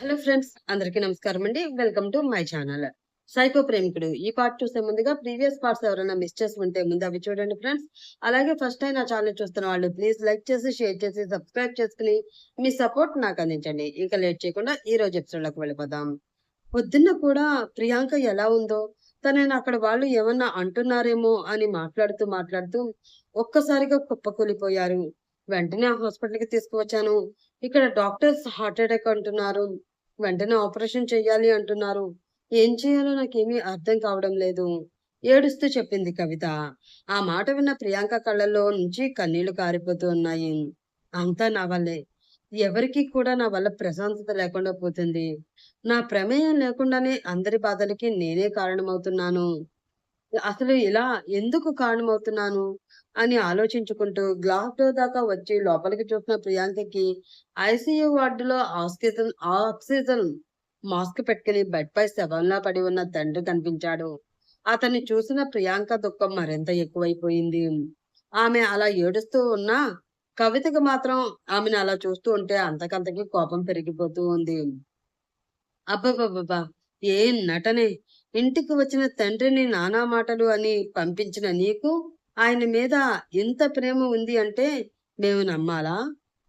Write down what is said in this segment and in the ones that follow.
Hello friends అందరికీ నమస్కారం అండి. Welcome to my channel. Psycho ప్రేమికుడు ఈ పార్ట్ చూసే ముందుగా ప్రీవియస్ పార్ట్స్ ఎవరైనా మిస్ చేసి ఉంటే ముందు అవి చూడండి ఫ్రెండ్స్. అలాగే ఫస్ట్ టైం నా ఛానల్ చూస్తున్న వాళ్ళు ప్లీజ్ లైక్ చేసి షేర్ చేసి సబ్స్క్రైబ్ చేసుకుని మీ సపోర్ట్ నాకు అందించండి. ఇంకా లేట్ చేయకుండా ఈ రోజు ఎపిసోడ్లోకి వెళ్ళిపోదాం. పొద్దున్న కూడా ప్రియాంక ఎలా ఉందో తనని అక్కడ వాళ్ళు ఏమన్నా అంటున్నారేమో అని మాట్లాడుతూ మాట్లాడుతూ ఒక్కసారిగా కుప్పకూలిపోయారు. వెంటనే హాస్పిటల్కి తీసుకువచ్చాను. ఇక్కడ డాక్టర్స్ హార్ట్ అటాక్ అంటున్నారు. వెంటనే ఆపరేషన్ చెయ్యాలి అంటున్నారు. ఏం చేయాలో నాకేమీ అర్థం కావడం లేదు. ఏడుస్తూ చెప్పింది కవిత. ఆ మాట విన్న ప్రియాంక కళ్ళల్లో నుంచి కన్నీళ్ళు కారిపోతూ ఉన్నాయి. అంతా నా వల్లే. ఎవరికి కూడా నా వల్ల ప్రశాంతత లేకుండా పోతుంది. నా ప్రమేయం లేకుండానే అందరి బాధలకి నేనే కారణమవుతున్నాను. అసలు ఇలా ఎందుకు కారణమవుతున్నాను? అని ఆలోచించుకుంటూ గ్లాస్ డోర్ దాకా వచ్చి లోపలికి చూసిన ప్రియాంకకి ఐసీయూ వార్డులో ఆక్సిజన్ ఆక్సిజన్ మాస్క్ పెట్టుకుని బెడ్ పై శవంలా పడి ఉన్న తండ్రి కనిపించాడు. అతన్ని చూసిన ప్రియాంక దుఃఖం మరింత ఎక్కువైపోయింది. ఆమె అలా ఏడుస్తూ ఉన్నా కవితకి మాత్రం ఆమెను అలా చూస్తూ ఉంటే అంతకంతకి కోపం పెరిగిపోతూ ఉంది. అబ్బబ్బబ్బా ఏ నటనే! ఇంటికి వచ్చిన తండ్రిని నానా మాటలు అని పంపించిన నీకు ఆయన మీద ఎంత ప్రేమ ఉంది అంటే మేము నమ్మాలా?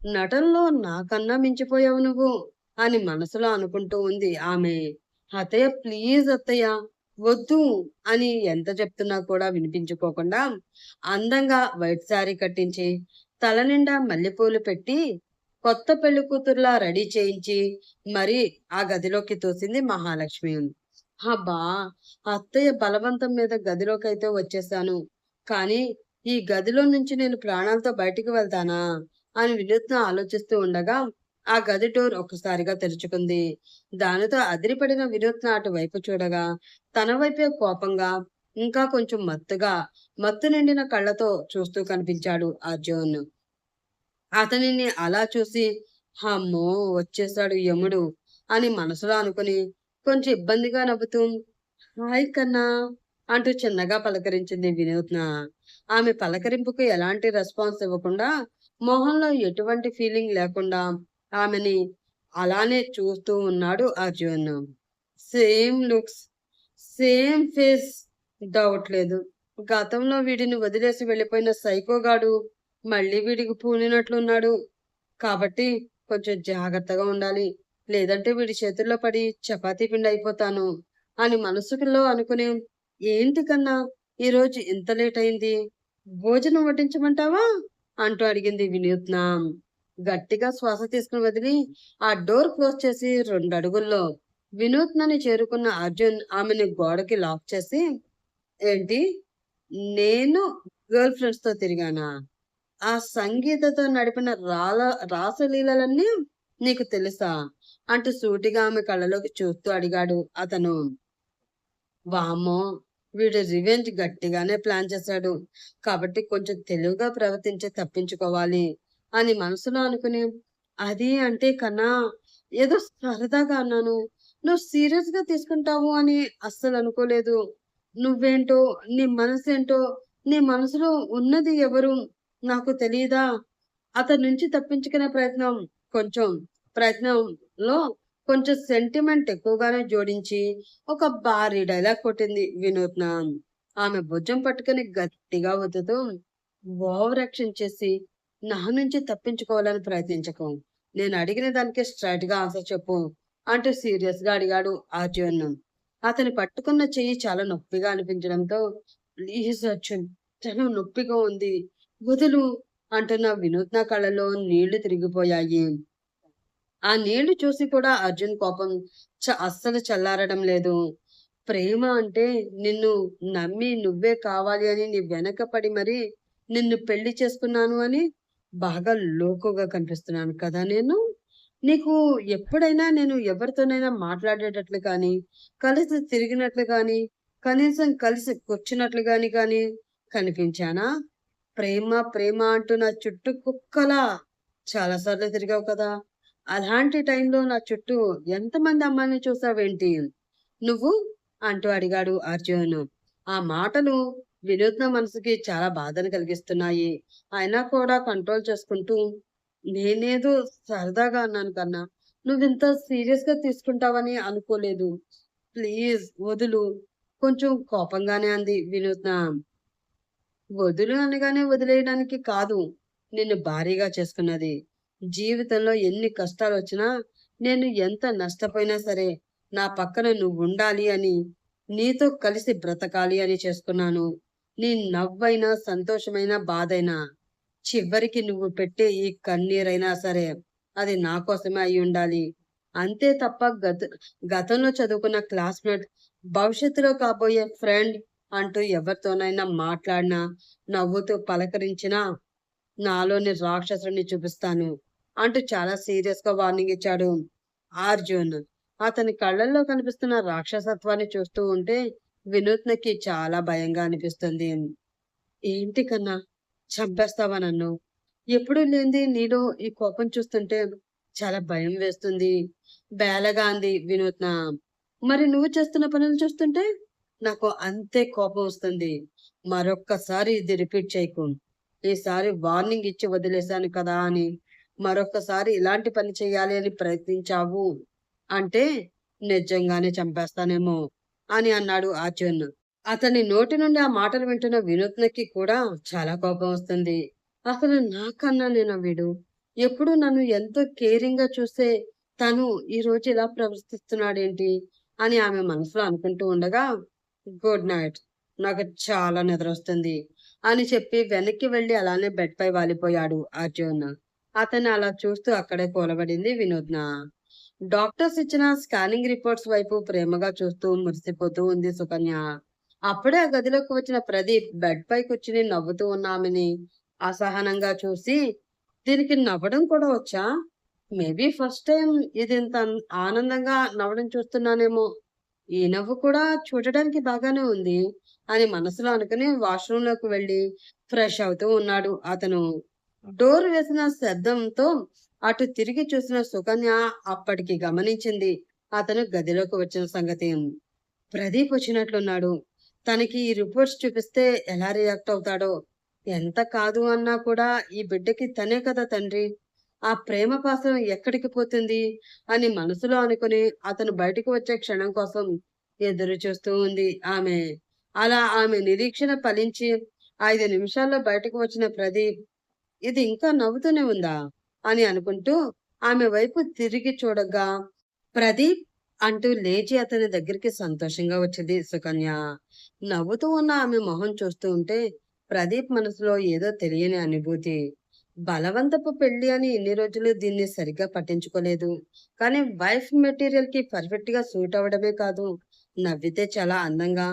నటనలో నాకన్నా మించిపోయావు నువ్వు అని మనసులో అనుకుంటూ ఉంది ఆమె. అత్తయ్య ప్లీజ్ అత్తయ్య వద్దు అని ఎంత చెప్తున్నా కూడా వినిపించుకోకుండా అందంగా వైట్ శారీ కట్టించి తల నిండా మల్లెపూలు పెట్టి కొత్త పెళ్ళి కూతురులా రెడీ చేయించి మరి ఆ గదిలోకి తోసింది మహాలక్ష్మి. అబ్బా అత్తయ్య బలవంతం మీద గదిలోకి అయితే వచ్చేసాను కానీ ఈ గదిలో నుంచి నేను ప్రాణాలతో బయటికి వెళ్తానా అని వినూత్న ఆలోచిస్తూ ఉండగా ఆ గది డోర్ ఒక్కసారిగా తెరుచుకుంది. దానితో అదిరిపడిన వినూత్న అటువైపు చూడగా తన వైపే కోపంగా ఇంకా కొంచెం మత్తుగా మత్తు నిండిన కళ్ళతో చూస్తూ కనిపించాడు అర్జున్. అతనిని అలా చూసి అమ్మో వచ్చేసాడు యముడు అని మనసులో అనుకుని కొంచెం ఇబ్బందిగా నవ్వుతూ హాయ్ కన్నా! అంటూ చిన్నగా పలకరించింది వినూత్న. ఆమె పలకరింపుకు ఎలాంటి రెస్పాన్స్ ఇవ్వకుండా మొహంలో ఎటువంటి ఫీలింగ్ లేకుండా ఆమెని అలానే చూస్తూ ఉన్నాడు Arjun. Same looks same face. Doubt లేదు. గతంలో వీడిని వదిలేసి వెళ్ళిపోయిన సైకోగాడు మళ్ళీ వీడికి పూనినట్లున్నాడు. కాబట్టి కొంచెం జాగ్రత్తగా ఉండాలి. లేదంటే వీడి చేతుల్లో పడి చపాతీ పిండి అయిపోతాను అని మనసులో అనుకునే ఏంటి కన్నా ఈరోజు ఇంత లేట్ అయింది. భోజనం వడ్డించమంటావా? అంటూ అడిగింది వినూత్న. గట్టిగా శ్వాస తీసుకుని వదిలి ఆ డోర్ క్లోజ్ చేసి రెండు అడుగుల్లో. వినూత్నని చేరుకున్న అర్జున్ ఆమెని గోడకి లాక్ చేసి ఏంటి? నేను గర్ల్ ఫ్రెండ్స్తో తిరిగానా? ఆ సంగీతతో నడిపిన రాల రాసలీలలన్నీ నీకు తెలుసా? అంటూ సూటిగా ఆమె కళ్ళలోకి చూస్తూ అడిగాడు అతను. వామ్మో! వీడు రివెంజ్ గట్టిగానే ప్లాన్ చేశాడు. కాబట్టి కొంచెం తెలివిగా ప్రవర్తించి తప్పించుకోవాలి అని మనసులో అనుకుని అది అంటే కన్నా ఏదో సరదాగా అన్నాను. నువ్వు సీరియస్గా తీసుకుంటావు అని అస్సలు అనుకోలేదు. నువ్వేంటో నీ మనసు ఏంటో నీ మనసులో ఉన్నది ఎవరు? నాకు తెలియదా అతని నుంచి తప్పించుకునే ప్రయత్నం కొంచెం ప్రయత్నంలో కొంచెం సెంటిమెంట్ ఎక్కువగానే జోడించి ఒక భారీ డైలాగ్ కొట్టింది వినూత్న ఆమె భుజం పట్టుకుని గట్టిగా వద్దుతూ ఓవరాక్షన్ చేసి నా నుంచి తప్పించుకోవాలని ప్రయత్నించకు. నేను అడిగిన దానికి స్ట్రైట్గా ఆన్సర్ చెప్పు అంటూ సీరియస్గా అడిగాడు అర్జున్ అతని పట్టుకున్న చెయ్యి చాలా నొప్పిగా అనిపించడంతో ప్లీజ్ అర్జున్ చాలా నొప్పిగా ఉంది. వదులు అంటున్న వినూత్న కళ్ళలో నీళ్ళు తిరిగిపోయాయి. ఆ నీళ్ళు చూసి కూడా అర్జున్ కోపం చ అస్సలు చల్లారడం లేదు. ప్రేమ అంటే నిన్ను నమ్మి నువ్వే కావాలి అని నీ వెనకపడి మరి నిన్ను పెళ్ళి చేసుకున్నాను అని బాగా లోకుగా కనిపిస్తున్నాను కదా నేను. నీకు ఎప్పుడైనా నేను ఎవరితోనైనా మాట్లాడేటట్లు కానీ కలిసి తిరిగినట్లు కానీ కనీసం కలిసి కూర్చున్నట్లు కానీ కానీ కనిపించానా? ప్రేమ ప్రేమ అంటూ నా చుట్టూ కుక్కలా చాలాసార్లు తిరిగావు కదా. అలాంటి టైంలో నా చుట్టూ ఎంతమంది అమ్మాయిని చూసావేంటి నువ్వు అంటూ అడిగాడు అర్జున్ ఆ మాటలు వినూత్న మనసుకి చాలా బాధను కలిగిస్తున్నాయి అయినా కూడా కంట్రోల్ చేసుకుంటూ నేనేదో సరదాగా అన్నాను కన్నా నువ్వింత సీరియస్‌గా తీసుకుంటావని అనుకోలేదు. ప్లీజ్ వదులు. కొంచెం కోపంగానే అంది వినూత్న. వదులు అనగానే వదిలేయడానికి కాదు. నిన్ను భారీగా చేసుకున్నది. జీవితంలో ఎన్ని కష్టాలు వచ్చినా నేను ఎంత నష్టపోయినా సరే, నా పక్కన నువ్వు ఉండాలి అని, నీతో కలిసి బ్రతకాలి అని చేసుకున్నాను. నీ నవ్వైనా, సంతోషమైనా, బాధైనా, చివరికి నువ్వు పెట్టే ఈ కన్నీరైనా సరే, అది నా కోసమే అయి ఉండాలి అంతే తప్ప గత గతంలో చదువుకున్న క్లాస్‌మేట్, భవిష్యత్తులో కాబోయే ఫ్రెండ్ అంటూ ఎవరితోనైనా మాట్లాడినా, నవ్వుతూ పలకరించినా, నాలోని రాక్షసుడిని చూపిస్తాను. అంటూ చాలా సీరియస్‌గా వార్నింగ్ ఇచ్చాడు అర్జున్. అతని కళ్ళల్లో కనిపిస్తున్న రాక్షసత్వాన్ని చూస్తూ ఉంటే వినూత్నకి చాలా భయంగా అనిపిస్తుంది. ఏంటి కన్నా? చంపేస్తావా నన్ను? ఎప్పుడూ లేనిది నీలో ఈ కోపం చూస్తుంటే చాలా భయం వేస్తుంది. బేలగా అంది వినూత్న. మరి నువ్వు చేస్తున్న పనులు చూస్తుంటే నాకు అంతే కోపం వస్తుంది. మరొక్కసారి ఇది రిపీట్ చేయకు. ఈసారి వార్నింగ్ ఇచ్చి వదిలేశాను కదా అని మరొకసారి ఇలాంటి పని చేయాలి అని ప్రయత్నించావు అంటే నిజంగానే చంపేస్తానేమో అని అన్నాడు అర్జున్. అతని నోటి నుండి ఆ మాటలు వింటున్న వినూత్నకి కూడా చాలా కోపం వస్తుంది. అసలు నాకన్నానేనా వీడు? ఎప్పుడూ నన్ను ఎంతో కేరింగ్‌గా చూస్తే తను ఈ రోజు ఇలా ప్రవర్తిస్తున్నాడేంటి? అని ఆమె మనసులో అనుకుంటూ ఉండగా, గుడ్ నైట్. నాకు చాలా నిద్ర వస్తుంది అని చెప్పి వెనక్కి వెళ్ళి అలానే బెడ్ పై వాలిపోయాడు అర్జున్. అతన్ని అలా చూస్తూ అక్కడే కూలబడింది వినోద్న డాక్టర్స్ ఇచ్చిన స్కానింగ్ రిపోర్ట్స్ వైపు ప్రేమగా చూస్తూ మురిసిపోతూ ఉంది సుకన్య. అప్పుడే ఆ గదిలోకి వచ్చిన ప్రదీప్ బెడ్ పై కూర్చుని నవ్వుతూ ఉన్న ఆమెని అసహనంగా చూసి, దీనికి నవ్వడం కూడా వచ్చా? మేబీ ఫస్ట్ టైం ఇది ఇంత ఆనందంగా నవ్వడం చూస్తున్నానేమో. ఈ నవ్వు కూడా చూడడానికి బాగానే ఉంది అని మనసులో అనుకుని వాష్‌రూమ్‌లోకి వెళ్ళి ఫ్రెష్ అవుతూ ఉన్నాడు అతను. డోర్ వేసిన శబ్దంతో అటు తిరిగి చూసిన సుకన్య అప్పటికి గమనించింది అతను గదిలోకి వచ్చిన సంగతి. ప్రదీప్ వచ్చినట్లున్నాడు. తనకి ఈ రిపోర్ట్స్ చూపిస్తే ఎలా రియాక్ట్ అవుతాడో. ఎంత కాదు అన్నా కూడా ఈ బిడ్డకి తనే కదా తండ్రి. ఆ ప్రేమ పాసం ఎక్కడికి పోతుంది అని మనసులో అనుకుని అతను బయటకు వచ్చే క్షణం కోసం ఎదురు చూస్తూ ఉంది ఆమె. అలా ఆమె నిరీక్షణ ఫలించి ఐదు నిమిషాల్లో బయటకు వచ్చిన ప్రదీప్, ఇది ఇంకా నవ్వుతూనే ఉందా? అని అనుకుంటూ ఆమె వైపు తిరిగి చూడగా, ప్రదీప్ అంటూ లేచి అతని దగ్గరికి సంతోషంగా వచ్చింది సుకన్య. నవ్వుతూ ఉన్న ఆమె మొహం చూస్తూ ఉంటే ప్రదీప్ మనసులో ఏదో తెలియని అనుభూతి. బలవంతపు పెళ్ళి అని ఇన్ని రోజులు దీన్ని సరిగ్గా పట్టించుకోలేదు. కానీ వైఫ్ మెటీరియల్కి పర్ఫెక్ట్గా సూట్ అవ్వడమే కాదు, నవ్వితే చాలా అందంగా,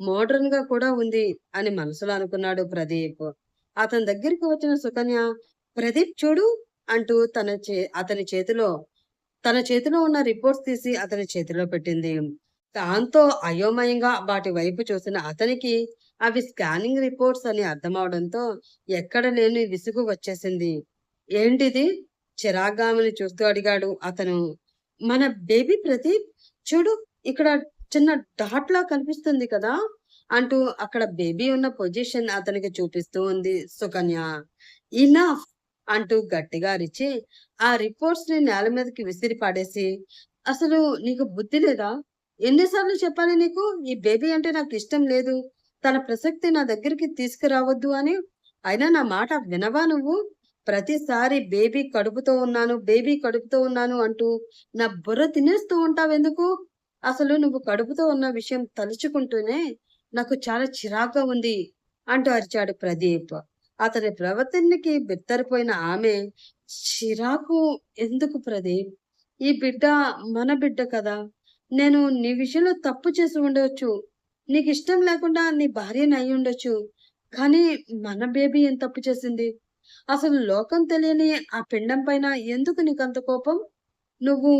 మోడర్న్‌గా కూడా ఉంది అని మనసులో అనుకున్నాడు ప్రదీప్. అతని దగ్గరికి వచ్చిన సుకన్య, ప్రదీప్ చూడు అంటూ తన చే అతని చేతిలో తన చేతిలో ఉన్న రిపోర్ట్స్ తీసి అతని చేతిలో పెట్టింది. దాంతో అయోమయంగా వాటి వైపు చూసిన అతనికి అవి స్కానింగ్ రిపోర్ట్స్ అని అర్థమవడంతో ఎక్కడ లేని విసుగు వచ్చేసింది. ఏంటిది? చిరాగామిని చూస్తూ అడిగాడు అతను. మన బేబీ ప్రదీప్ చూడు ఇక్కడ చిన్న డాట్‌లా కనిపిస్తుంది కదా! అంటూ అక్కడ బేబీ ఉన్న పొజిషన్ అతనికి చూపిస్తూ ఉంది సుకన్య. ఇనఫ్ అంటూ గట్టిగా అరిచి ఆ రిపోర్ట్స్‌ని నేల మీదకి విసిరి పడేసి, అసలు నీకు బుద్ధి లేదా? ఎన్నిసార్లు చెప్పాలి నీకు? ఈ బేబీ అంటే నాకు ఇష్టం లేదు. తన ప్రసక్తి నా దగ్గరికి తీసుకురావద్దు అని. అయినా నా మాట వినవా నువ్వు? ప్రతిసారి బేబీ కడుపుతో ఉన్నాను, బేబీ కడుపుతో ఉన్నాను అంటూ నా బుర్ర తినేస్తూ ఉంటావెందుకు? అసలు నువ్వు కడుపుతో ఉన్న విషయం తలుచుకుంటూనే నాకు చాలా చిరాగ్గా ఉంది అంటూ అరిచాడు ప్రదీప్. అతని ప్రవర్తనకి బిత్తరిపోయిన ఆమె, చిరాకు ఎందుకు ప్రదీప్? ఈ బిడ్డ మన బిడ్డ కదా! నేను నీ విషయంలో తప్పు చేసి ఉండొచ్చు. నీకిష్టం లేకుండా నీ భార్యని ఉండొచ్చు కానీ మన బేబీ ఏం తప్పు చేసింది? అసలు లోకం తెలియని ఆ పిండం పైన ఎందుకు నీకు అంత కోపం? నువ్వు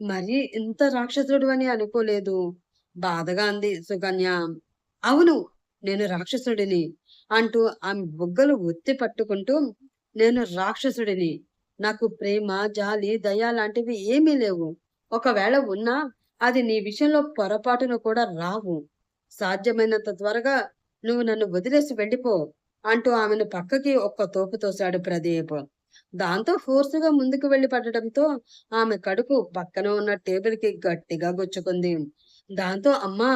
మరీ ఇంత రాక్షసుడు అని అనుకోలేదు. బాధగా అంది సుకన్య. అవును. నేను రాక్షసుడిని. అంటూ ఆమె బుగ్గలు ఒత్తి పట్టుకుంటూ, నేను రాక్షసుడిని. నాకు ప్రేమ, జాలి, దయ లాంటివి ఏమీ లేవు. ఒకవేళ ఉన్నా అది నీ విషయంలో పొరపాటున కూడా రావు. సాధ్యమైనంత త్వరగా నువ్వు నన్ను వదిలేసి వెళ్ళిపో అంటూ ఆమెను పక్కకి ఒక్క తోపు తోశాడు ప్రదీప్. దాంతో ఫోర్సుగా ముందుకు వెళ్ళి పడటంతో ఆమె కడుపు పక్కన ఉన్న టేబుల్కి గట్టిగా గుచ్చుకుంది దాంతో అమ్మా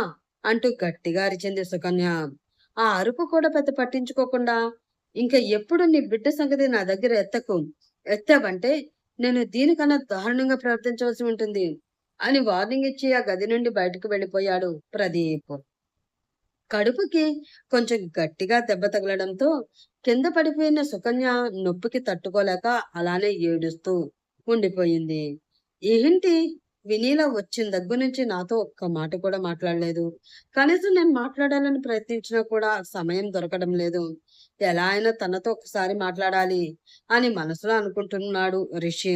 అంటూ గట్టిగా అరిచింది సుకన్య ఆ అరుపు కూడా పెద్ద పట్టించుకోకుండా ఇంకా ఎప్పుడు నీ బిడ్డ సంగతి నా దగ్గర ఎత్తకు. ఎత్తావంటే నేను దీనికన్నా దారుణంగా ప్రవర్తించవలసి ఉంటుంది అని వార్నింగ్ ఇచ్చి ఆ గది నుండి బయటకు వెళ్ళిపోయాడు ప్రదీప్. కడుపుకి కొంచెం గట్టిగా దెబ్బ తగలడంతో కింద పడిపోయిన సుకన్య నొప్పికి తట్టుకోలేక అలానే ఏడుస్తూ ఉండిపోయింది. ఏంటి? వినీల వచ్చిన దగ్గర నుంచి నాతో ఒక్క మాట కూడా మాట్లాడలేదు. కనీసం నేను మాట్లాడాలని ప్రయత్నించినా కూడా సమయం దొరకడం లేదు. ఎలా అయినా తనతో ఒకసారి మాట్లాడాలి అని మనసులో అనుకుంటున్నాడు రిషి.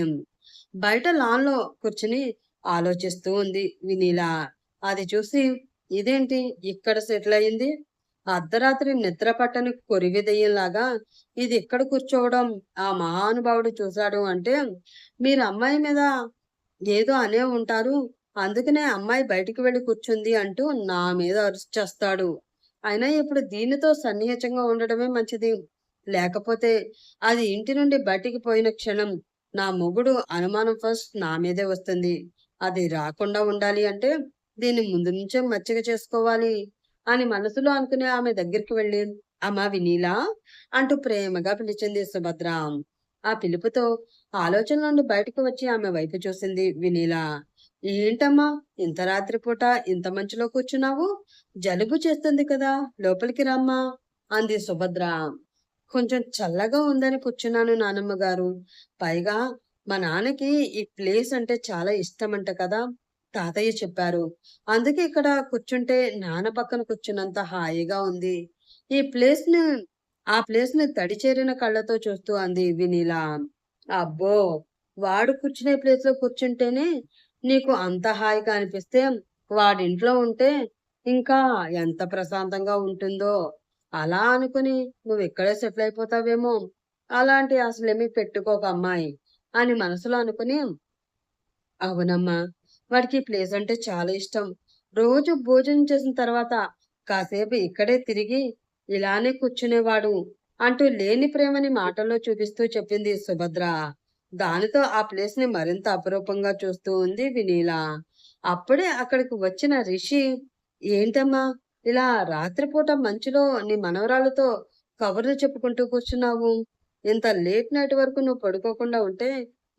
బయట లాన్లో కూర్చుని ఆలోచిస్తూ ఉంది వినీల. అది చూసి ఇదేంటి ఇక్కడ సెటిల్ అయింది అర్ధరాత్రి నిద్ర పట్టని కొరివిదయ్యంలాగా ఇది ఇక్కడ కూర్చోవడం? ఆ మహానుభావుడు చూశాడు అంటే మీరు అమ్మాయి మీద ఏదో అనే ఉంటారు. అందుకనే అమ్మాయి బయటికి వెళ్ళి కూర్చుంది అంటూ నా మీద అరుచేస్తాడు అయినా ఇప్పుడు దీనితో సన్నిహితంగా ఉండడమే మంచిది. లేకపోతే అది ఇంటి నుండి బయటికి పోయిన క్షణం నా మొగుడు అనుమానం ఫస్ట్ నా మీదే వస్తుంది. అది రాకుండా ఉండాలి అంటే దీన్ని ముందు నుంచే మచ్చిక చేసుకోవాలి అని మనసులో అనుకునే ఆమె దగ్గరికి వెళ్ళి అమ్మా వినీలా? అంటూ ప్రేమగా పిలిచింది సుభద్ర. ఆ పిలుపుతో ఆలోచన నుండి బయటకు వచ్చి ఆమె వైపు చూసింది వినీల. ఏంటమ్మా ఇంత రాత్రిపూట ఇంత మంచులో కూర్చున్నావు? జలుబు చేస్తుంది కదా లోపలికి రమ్మా అంది సుభద్ర. కొంచెం చల్లగా ఉందని కూర్చున్నాను నానమ్మ గారు. పైగా మా నాన్నకి ఈ ప్లేస్ అంటే చాలా ఇష్టమంట కదా తాతయ్య చెప్పారు. అందుకే ఇక్కడ కూర్చుంటే నాన్న పక్కన కూర్చున్నంత హాయిగా ఉంది. ఈ ప్లేస్ని ఆ ప్లేస్ని తడిచేరిన కళ్ళతో చూస్తూ అంది వినీల. అబ్బో వాడు కూర్చునే ప్లేస్లో కూర్చుంటేనే నీకు అంత హాయిగా అనిపిస్తే వాడింట్లో ఉంటే ఇంకా ఎంత ప్రశాంతంగా ఉంటుందో. అలా అనుకుని నువ్వు ఇక్కడే సెటిల్ అయిపోతావేమో. అలాంటి అసలేమీ పెట్టుకోక అమ్మాయి అని మనసులో అనుకుని అవునమ్మా వాడికి ప్లేస్ అంటే చాలా ఇష్టం. రోజు భోజనం చేసిన తర్వాత కాసేపు ఇక్కడే తిరిగి ఇలానే కూర్చునేవాడు అంటూ లేని ప్రేమని మాటల్లో చూపిస్తూ చెప్పింది సుభద్ర. దానితో ఆ ప్లేస్ని మరింత అపరూపంగా చూస్తూ ఉంది వినీల. అప్పుడే అక్కడికి వచ్చిన రిషి ఏంటమ్మా ఇలా రాత్రిపూట మంచులో నీ మనవరాలతో కబుర్లు చెప్పుకుంటూ కూర్చున్నావు. ఇంత లేట్ నైట్ వరకు నువ్వు పడుకోకుండా ఉంటే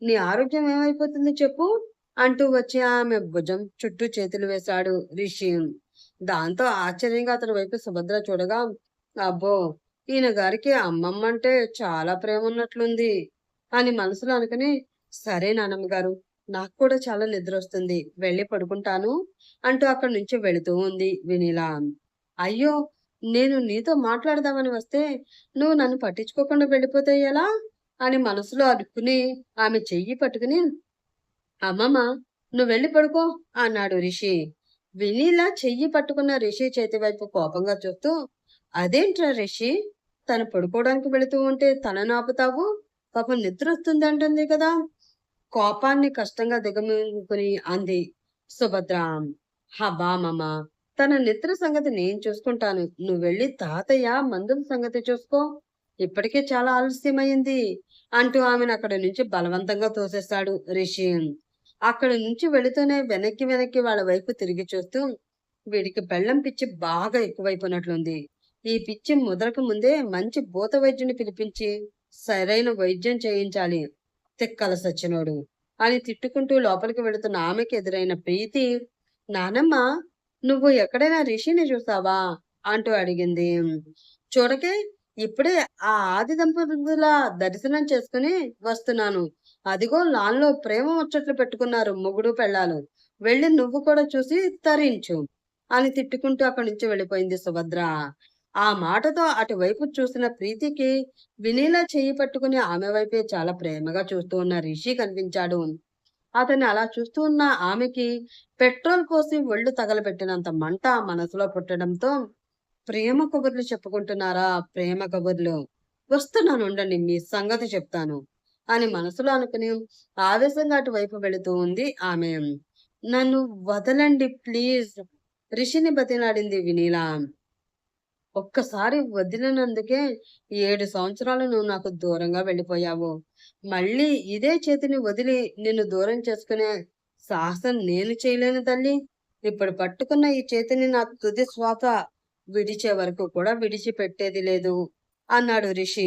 నీ ఆరోగ్యం ఏమైపోతుంది చెప్పు అంటూ వచ్చి ఆమె భుజం చుట్టూ చేతులు వేశాడు రిషి. దాంతో ఆశ్చర్యంగా అతని వైపు సుభద్ర చూడగా అబ్బో! ఈయన గారికి అమ్మమ్మ అంటే చాలా ప్రేమ ఉన్నట్లుంది అని మనసులో అనుకుని సరే నానమ్మ గారు నాకు కూడా చాలా నిద్ర వస్తుంది వెళ్ళి పడుకుంటాను అంటూ అక్కడి నుంచి వెళుతూ ఉంది వినీలా. అయ్యో! నేను నీతో మాట్లాడదామని వస్తే నువ్వు నన్ను పట్టించుకోకుండా వెళ్ళిపోతే ఎలా? అని మనసులో అనుకుని ఆమె చెయ్యి పట్టుకుని అమ్మమ్మ నువ్వు వెళ్ళి పడుకో అన్నాడు రిషి. వినీలా చెయ్యి పట్టుకున్న రిషి చేతి వైపు కోపంగా చూస్తూ అదేంట్రా రిషి? తను పడుకోవడానికి వెళుతూ ఉంటే తనను ఆపుతావు? పాపం నిద్ర వస్తుంది అంటుంది కదా. కోపాన్ని కష్టంగా దిగమింగుకుని అంది సుభద్ర హబా మామ తన నిద్ర సంగతి నేను చూసుకుంటాను. నువ్వు వెళ్ళి తాతయ్య మందుల సంగతి చూసుకో. ఇప్పటికే చాలా ఆలస్యమైంది అంటూ ఆమెను అక్కడి నుంచి బలవంతంగా తోసేస్తాడు రిషి. అక్కడి నుంచి వెళుతూనే వెనక్కి వెనక్కి వాళ్ళ వైపు తిరిగి చూస్తూ వీడికి బెల్లం పిచ్చి బాగా ఎక్కువైపోయినట్లుంది. ఈ పిచ్చి ముదరకు ముందే మంచి భూత వైద్యుని పిలిపించి సరైన వైద్యం చేయించాలి. తిక్కల సచ్చినోడు అని తిట్టుకుంటూ లోపలికి వెళుతున్న ఆమెకి ఎదురైన ప్రీతి నానమ్మ నువ్వు ఎక్కడైనా రిషిని చూసావా? అంటూ అడిగింది. చూడకే ఇప్పుడే ఆ ఆది దంపతుల దర్శనం చేసుకుని వస్తున్నాను. అదిగో లాన్లో ప్రేమ ముచ్చట్లు పెట్టుకున్నారు మొగుడు పెళ్ళాలు. వెళ్ళి నువ్వు కూడా చూసి తరించు అని తిట్టుకుంటూ అక్కడి నుంచి వెళ్ళిపోయింది సుభద్ర. ఆ మాటతో అటువైపు చూసిన ప్రీతికి వినీలా చేయి పట్టుకుని ఆమె వైపే చాలా ప్రేమగా చూస్తూ ఉన్న రిషి కనిపించాడు. అతన్ని అలా చూస్తూ ఉన్న ఆమెకి పెట్రోల్ పోసి ఒళ్ళు తగలబెట్టినంత మంట మనసులో పుట్టడంతో ప్రేమ కబుర్లు చెప్పుకుంటున్నారా? ప్రేమ కబుర్లు. వస్తున్నాను ఉండండి మీ సంగతి చెప్తాను అని మనసులో అనుకుని ఆవేశంగా అటువైపు వెళుతూ ఉంది ఆమె. నన్ను వదలండి ప్లీజ్. రిషిని బతిలాడింది వినీల. ఒక్కసారి వదిలినందుకే ఏడు సంవత్సరాలు నువ్వు నాకు దూరంగా వెళ్ళిపోయావు. మళ్ళీ ఇదే చేతిని వదిలి నిన్ను దూరం చేసుకునే సాహసం నేను చేయలేను తల్లి. ఇప్పుడు పట్టుకున్న ఈ చేతిని నా తుది శ్వాత విడిచే వరకు కూడా విడిచిపెట్టేది లేదు అన్నాడు రిషి.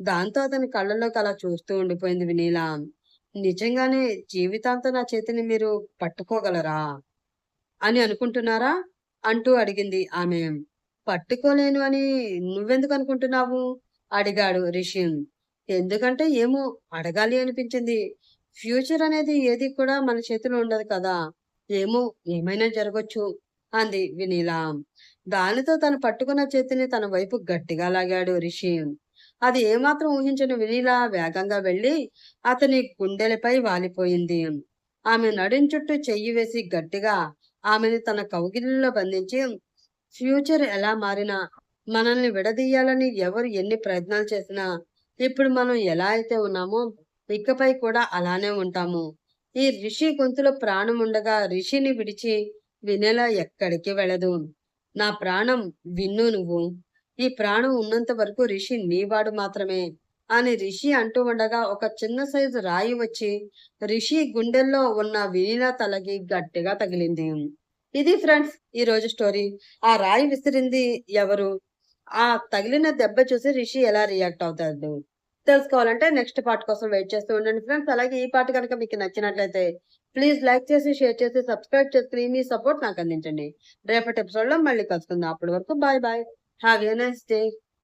దాంతో అతని కళ్ళలోకి అలా చూస్తూ ఉండిపోయింది వినీల. నిజంగానే జీవితాంతం నా చేతిని మీరు పట్టుకోగలరా అని అనుకుంటున్నారా? అంటూ అడిగింది ఆమె. పట్టుకోలేను అని నువ్వెందుకు అనుకుంటున్నావు అడిగాడు రిషిన్ ఎందుకంటే ఏమో అడగాలి అనిపించింది. ఫ్యూచర్ అనేది ఏది కూడా మన చేతిలో ఉండదు కదా. ఏమో ఏమైనా జరగచ్చు అంది వినీలా. దానితో తను పట్టుకున్న చేతిని తన వైపు గట్టిగా లాగాడు రిషి. అది ఏమాత్రం ఊహించని వినీలా వేగంగా వెళ్ళి అతని గుండెలపై వాలిపోయింది. ఆమె నడుం చుట్టూ చెయ్యి వేసి గట్టిగా ఆమెను తన కౌగిలిలో బంధించి ఫ్యూచర్ ఎలా మారినా మనల్ని విడదీయాలని ఎవరు ఎన్ని ప్రయత్నాలు చేసినా ఇప్పుడు మనం ఎలా అయితే ఉన్నామో ఇకపై కూడా అలానే ఉంటాము. ఈ రిషి గొంతులో ప్రాణం ఉండగా రిషిని విడిచి వినేలా ఎక్కడికి వెళ్ళదు. నా ప్రాణం విన్ను నువ్వు. ఈ ప్రాణం ఉన్నంత వరకు రిషి నీవాడు మాత్రమే అని రిషి అంటూ ఉండగా ఒక చిన్న సైజు రాయి వచ్చి రిషి గుండెల్లో ఉన్న వినీల తలకి గట్టిగా తగిలింది. ఇది ఫ్రెండ్స్ ఈ రోజు స్టోరీ. ఆ రాయి విసిరింది ఎవరు? ఆ తగిలిన దెబ్బ చూసి రిషి ఎలా రియాక్ట్ అవుతాడు? తెలుసుకోవాలంటే నెక్స్ట్ పార్ట్ కోసం వెయిట్ చేస్తూ ఉండండి ఫ్రెండ్స్. అలాగే ఈ పార్ట్ కనుక మీకు నచ్చినట్లయితే ప్లీజ్ లైక్ చేసి షేర్ చేసి సబ్స్క్రైబ్ చేసుకుని మీ సపోర్ట్ నాకు అందించండి. రేపటి ఎపిసోడ్లో మళ్ళీ కలుసుకుందాం. అప్పటి వరకు bye bye. Have a nice day.